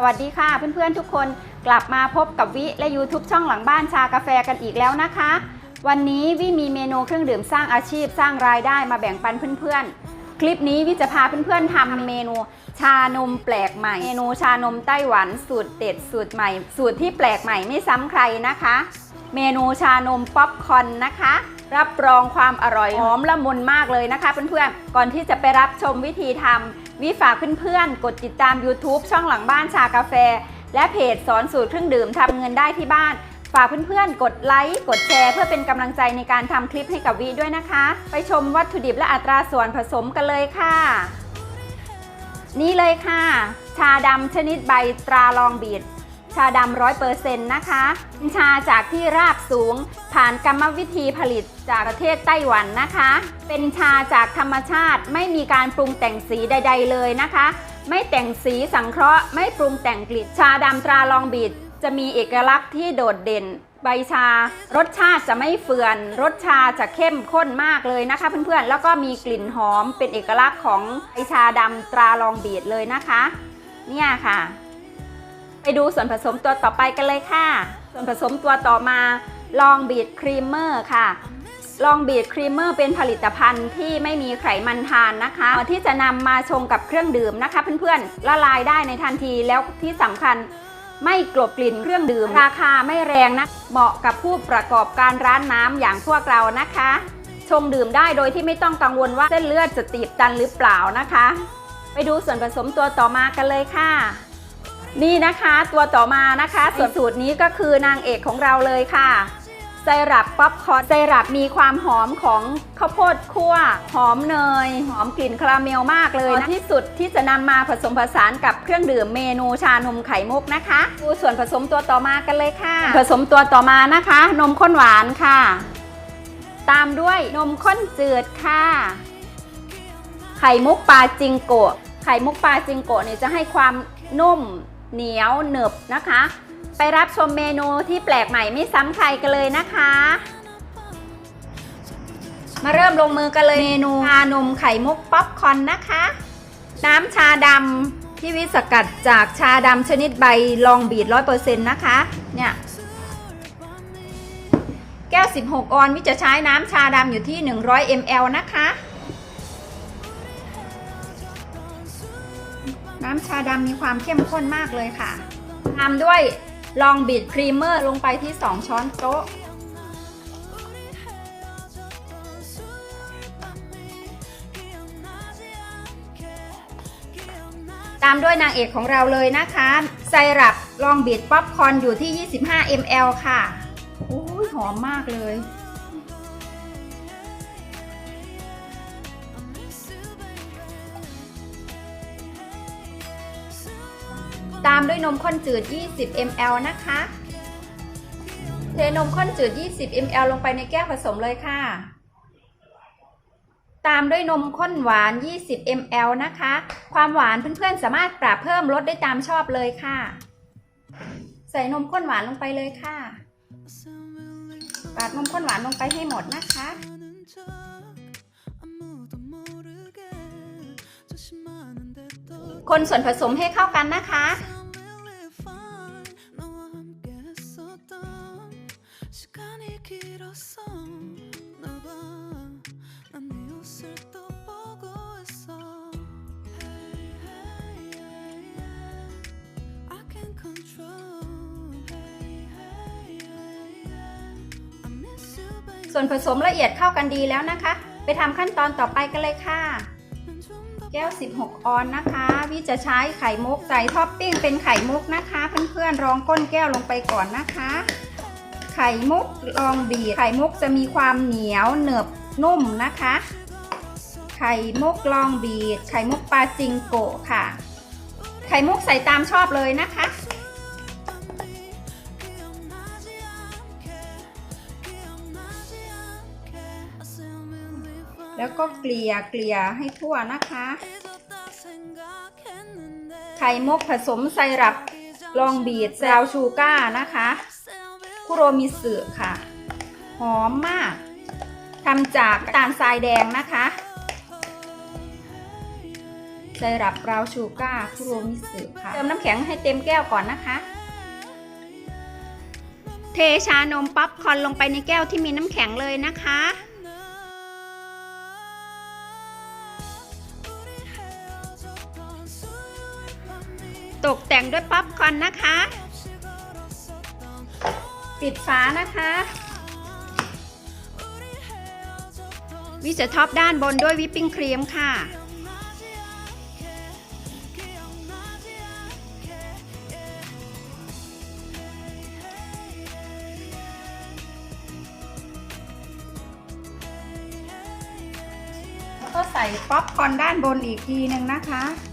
สวัสดีค่ะเพื่อนๆทุกคนกลับมาพบกับวิและ YouTube ช่องหลังบ้านชากาแฟกันอีกแล้วนะคะ วันนี้วิมีเมนูเครื่องดื่มสร้างอาชีพสร้างรายได้มาแบ่งปันเพื่อนๆ คลิปนี้วิจะพาเพื่อนๆทำเมนู ชานมแปลกใหม่ เมนูชานมไต้หวันสูตรเด็ดสูตรใหม่ สูตรที่แปลกใหม่ไม่ซ้ำใครนะคะ เมนูชานมป๊อปคอนนะคะ รับรองความอร่อยหอมละมุนมากเลยนะคะเพื่อนๆก่อนที่จะไปรับชมวิธีทำ วิฝากเพื่อนๆ กดติดตาม YouTube ช่องหลังบ้านชากาแฟ และเพจสอนสูตรเครื่องดื่มทำเงินได้ที่บ้าน ฝากเพื่อนๆ กดไลค์ กดแชร์ เพื่อเป็นกำลังใจในการทำคลิปให้กับวีด้วยนะคะ ไปชมวัตถุดิบและอัตราส่วนผสมกันเลยค่ะ นี่เลยค่ะ ชาดำชนิดใบตราลองบีดาดำร้อยเปอร์เซ็นต์นะคะ ชาจากที่รากสูง ผ่านกรรมวิธีผลิตจากประเทศไต้หวันนะคะ เป็นชาจากธรรมชาติไม่มีการปรุงแต่งสีใด ๆ เลยนะคะ ไม่แต่งสีสังเคราะห์ไม่ปรุงแต่งกลิ่นชาดำตราลองบีดจะมีเอกลักษณ์ที่โดดเด่น ใบชา รสชาติจะไม่เฟื่อน รสชาจะเข้มข้นมากเลยนะคะเพื่อนๆ แล้วก็มีกลิ่นหอมเป็นเอกลักษณ์ของใบชาดำตราลองบีดเลยนะคะ เนี่ยค่ะ ดูส่วนผสมตัวต่อไปกันเลยค่ะ ส่วนผสมตัวต่อมาลองบีดครีมเมอร์ค่ะลองบีดครีมเมอร์เป็นผลิตภัณฑ์ที่ไม่มีไขมันทานนะคะ ที่จะนำมาชงกับเครื่องดื่มนะคะ เพื่อนๆละลายได้ในทันทีแล้วที่สำคัญไม่กลบกลิ่นเครื่องดื่ม ราคาไม่แรงนะ เหมาะกับผู้ประกอบการร้านน้ำอย่างพวกเรานะคะ ชงดื่มได้โดยที่ไม่ต้องกังวลว่าเส้นเลือดจะตีบตันหรือเปล่านะคะ ไปดูส่วนผสมตัวต่อมากันเลยค่ะ นี่นะคะตัวต่อมานะคะส่วนสูตรนี้ก็คือนางเอกของเราเลยค่ะไซรัปป๊อปคอร์นไซรัปมีความหอมของข้าวโพดคั่ว หอมเนย หอมกลิ่นคาราเมลมากเลยนะที่สุดที่จะนำมาผสมผสานกับเครื่องดื่มเมนูชานมไข่มุกนะคะดูส่วนผสมตัวต่อมากันเลยค่ะ ผสมตัวต่อมานะคะ นมข้นหวานค่ะ ตามด้วยนมข้นจืดค่ะ ไข่มุกปลาจิงโกะไข่มุกปลาจิงโกะเนี่ยจะให้ความนุ่ม เหนียวหนึบนะคะ ไปรับชมเมนูที่แปลกใหม่ไม่ซ้ำใครกันเลยนะคะ มาเริ่มลงมือกันเลยเมนูชานมไข่มุกป๊อปคอนนะคะ น้ำชาดำที่วิสกัดจากชาดำชนิดใบลองบีดร้อยเปอร์เซ็นต์นะคะเนี่ยแก้ว 16 ออนวิจะใช้น้ำชาดำอยู่ที่ 100 ml นะคะ น้ำชาดำมีความเข้มข้นมากเลยค่ะตามด้วยลองบีดครีมเมอร์ลงไปที่ 2 ช้อนโต๊ะ ตามด้วยนางเอกของเราเลยนะคะไซรัปลองบีดป๊อปคอนอยู่ที่ 25 ml ค่ะ โอ้ยหอมมากเลย ตามด้วยนมข้นจืด 20 ml นะคะ เทนมข้นจืด 20 ml ลงไปในแก้วผสมเลยค่ะ ตามด้วยนมข้นหวาน 20 ml นะคะ ความหวานเพื่อนๆสามารถปรับเพิ่มลดได้ตามชอบเลยค่ะ ใส่นมข้นหวานลงไปเลยค่ะปาดนมข้นหวานลงไปให้หมดนะคะ คนส่วนผสมให้เข้ากันนะคะ ส่วนผสมละเอียดเข้ากันดีแล้วนะคะ ไปทำขั้นตอนต่อไปกันเลยค่ะ แก้ว 16 ออนนะคะวิจะใช้ไข่มุกใส่ท็อปปิ้งเป็นไข่มุกนะคะ เพื่อนๆรองก้นแก้วลงไปก่อนนะคะ ไข่มุกลองบีบไข่มุกจะมีความเหนียวเหนืบนุ่มนะคะ ไข่มุกลองบีดไข่มุกปลาจิงโกะค่ะ ไข่มุกใส่ตามชอบเลยนะคะ แล้วก็เกลี่ยเกลี่ยให้ทั่วนะคะ ไข่มุกผสมไซรัปลองบีดแซลชูก้านะคะคุโรมิสึค่ะ หอมมากทำจากตาลทรายแดงนะคะไซรัปบราวชูการ์คุโรมิสึค่ะ เติมน้ำแข็งให้เต็มแก้วก่อนนะคะ เทชานมป๊อปคอนลงไปในแก้วที่มีน้ำแข็งเลยนะคะ ตกแต่งด้วยป๊อปคอนนะคะ ปิดฝานะคะ วิจะท็อปด้านบนด้วยวิปปิ้งครีมค่ะแล้วก็ใส่ป๊อปคอนด้านบนอีกทีหนึ่งนะคะ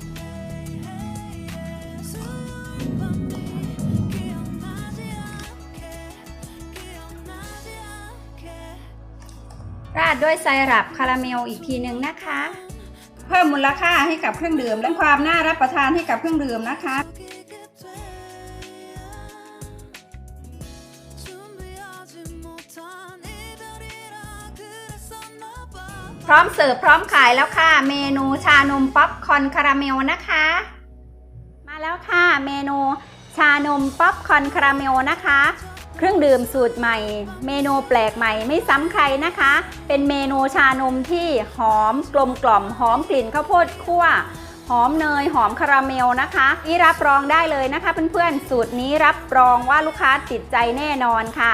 ราดด้วยไซรัปคาราเมลอีกทีหนึ่งนะคะ เพิ่มมูลค่าให้กับเครื่องดื่มและความน่ารับประทานให้กับเครื่องดื่มนะคะ พร้อมเสิร์ฟพร้อมขายแล้วค่ะ เมนูชานมป๊อปคอนคาราเมลนะคะ มาแล้วค่ะ เมนูชานมป๊อปคอนคาราเมลนะคะ เครื่องดื่มสูตรใหม่ เมนูแปลกใหม่ไม่ซ้ำใครนะคะ เป็นเมนูชานมที่หอมกลมกล่อมหอมกลิ่นข้าวโพดคั่วหอมเนยหอมคาราเมลนะคะนี่รับรองได้เลยนะคะ เพื่อนๆสูตรนี้รับรองว่าลูกค้าติดใจแน่นอนค่ะ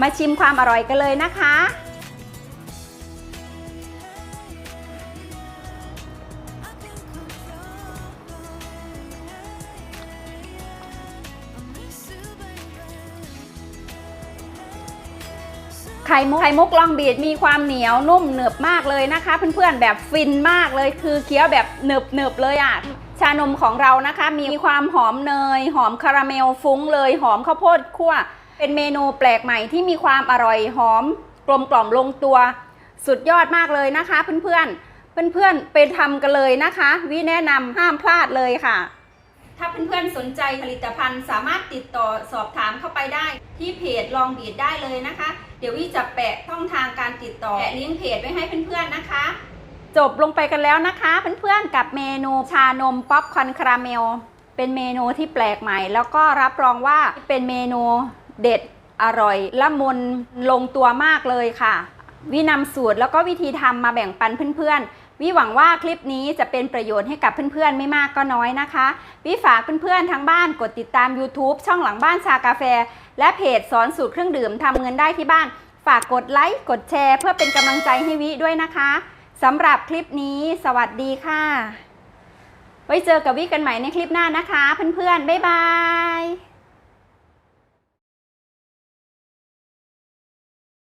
มาชิมความอร่อยกันเลยนะคะ ไข่มุกไข่มุกลองบีดมีความเหนียวนุ่มหนึบมากเลยนะคะ เพื่อนๆแบบฟินมากเลยคือเคี้ยวแบบหนึบหนึบเลยอะชานมของเรานะคะ มีความหอมเนย หอมคาราเมลฟุ้งเลยหอมข้าวโพดคั่ว เป็นเมนูแปลกใหม่ที่มีความอร่อยหอม กลมกล่อมลงตัว สุดยอดมากเลยนะคะ เพื่อนๆเพื่อนๆไปทำกันเลยนะคะ วิแนะนำห้ามพลาดเลยค่ะ ถ้าเพื่อนๆสนใจผลิตภัณฑ์สามารถติดต่อสอบถามเข้าไปได้ ที่เพจลองบีดได้เลยนะคะ เดี๋ยววิจะแปะช่องทางการติดต่อแปะลิงก์เพจไว้ให้เพื่อนๆนะคะ จบลงไปกันแล้วนะคะเพื่อนๆกับเมนูชานมป๊อปคอนคาราเมล เป็นเมนูที่แปลกใหม่ แล้วก็รับรองว่าเป็นเมนูเด็ดอร่อยละมุนลงตัวมากเลยค่ะ วินำสูตรแล้วก็วิธีทำมาแบ่งปันเพื่อนๆ วิหวังว่าคลิปนี้จะเป็นประโยชน์ให้กับเพื่อนๆ ไม่มากก็น้อยนะคะ วิฝากเพื่อนๆทั้งบ้านกดติดตาม YouTube ช่องหลังบ้านชากาแฟ และเพจสอนสูตรเครื่องดื่มทำเงินได้ที่บ้าน ฝากกดไลค์กดแชร์ เพื่อเป็นกำลังใจให้วิด้วยนะคะสำหรับคลิปนี้ สวัสดีค่ะ ไว้เจอกับวิกันใหม่ในคลิปหน้านะคะ เพื่อนๆบ๊ายบาย